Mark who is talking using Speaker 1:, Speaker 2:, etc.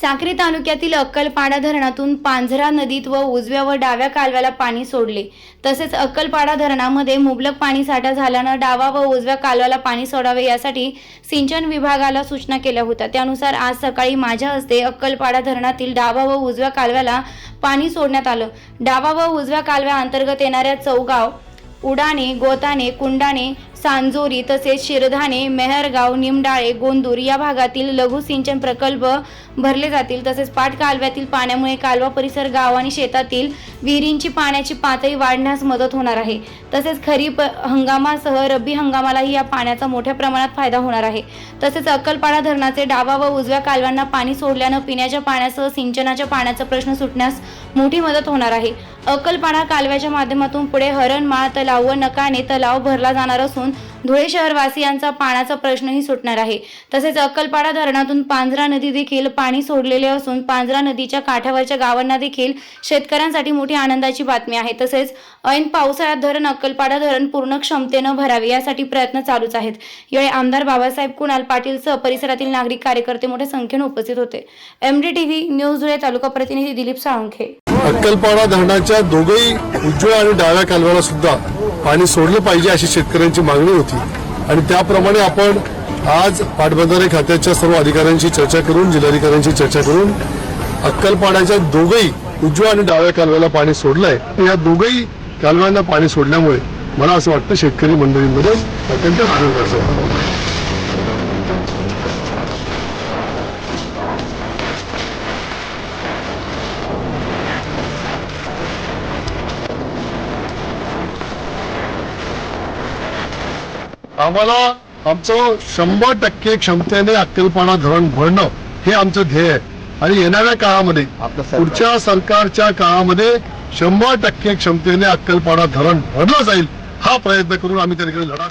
Speaker 1: साक्री तालुक्यातील अक्कलपाडा धरणातून पांझरा नदीत व उजव्या व डाव्या कालव्याला पाणी सोडले. तसेच अक्कलपाडा धरणामध्ये मुबलक पाणी साठा झाल्यानं डावा व उजव्या कालव्याला पाणी सोडावे यासाठी सिंचन विभागाला सूचना केल्या होत्या. त्यानुसार आज सकाळी माझ्या हस्ते अक्कलपाडा धरणातील डावा व उजव्या कालव्याला पाणी सोडण्यात आलं. डावा व उजव्या कालव्या अंतर्गत येणाऱ्या चौगाव उडाणे गोताने कुंडाने सांजोरी तसेच शिरधाणे मेहरगाव निमडाळे गोंदूर या भागातील लघु सिंचन प्रकल्प भरले जातील. तसेच पाट कालव्यातील पाण्यामुळे कालवा परिसर गाव आणि शेतातील विहिरींची पाण्याची पातळी वाढण्यास मदत होणार आहे. तसेच खरीप हंगामासह रब्बी हंगामालाही या पाण्याचा मोठ्या प्रमाणात फायदा होणार आहे. तसेच अक्कलपाडा धरणाचे डावा व उजव्या कालव्यांना पाणी सोडल्यानं पिण्याच्या पाण्यासह सिंचनाच्या पाण्याचा प्रश्न सुटण्यास मोठी मदत होणार आहे. अक्कलपाडा कालव्याच्या माध्यमातून पुढे हरणमाळ तलाव व नकाने तलाव भरला जाणार असून धुळे शहरवासियांचा पाण्याचा प्रश्नही सुटणार आहे. तसेच अक्कलपाडा धरणातून पांझरा नदी देखील पाणी सोडलेले असून पांझरा नदीच्या काठावरच्या गावांना देखील शेतकऱ्यांसाठी मोठी आनंदाची बातमी आहे. तसेच ऐन पावसाळ्यात धरण अक्कलपाडा धरण पूर्ण क्षमतेनं भरावे यासाठी प्रयत्न चालूच आहेत. यावेळी आमदार बाबासाहेब कुणाल पाटील सह परिसरातील नागरिक कार्यकर्ते मोठ्या संख्येने उपस्थित होते. एमडी टीव्ही न्यूज धुळे तालुका प्रतिनिधी दिलीप साळुंखे.
Speaker 2: अक्कलपाडा धरणाच्या दोघही उजव्या आणि डाव्या कालव्याला सुद्धा पाणी सोडलं पाहिजे अशी शेतकऱ्यांची मागणी होती. आणि त्याप्रमाणे आपण आज पाटबंधारे खात्याच्या सर्व अधिकाऱ्यांशी चर्चा करून जिल्हाधिकाऱ्यांशी चर्चा करून अक्कलपाड्याच्या दोघही उजव्या आणि डाव्या कालव्याला पाणी सोडलंय. या दोघही कालव्यांना पाणी सोडल्यामुळे मला असं वाटतं शेतकरी मंडळींमध्ये अत्यंत आनंद आम्हाला आमचं शंभर टक्के क्षमतेने अक्कलपाडा धरण भरणं हे आमचं ध्येय आहे. आणि येणाऱ्या काळामध्ये पुढच्या सरकारच्या काळामध्ये शंभर टक्के क्षमतेने अक्कलपाडा धरण भरलं जाईल हा प्रयत्न करून आम्ही त्या ठिकाणी लढा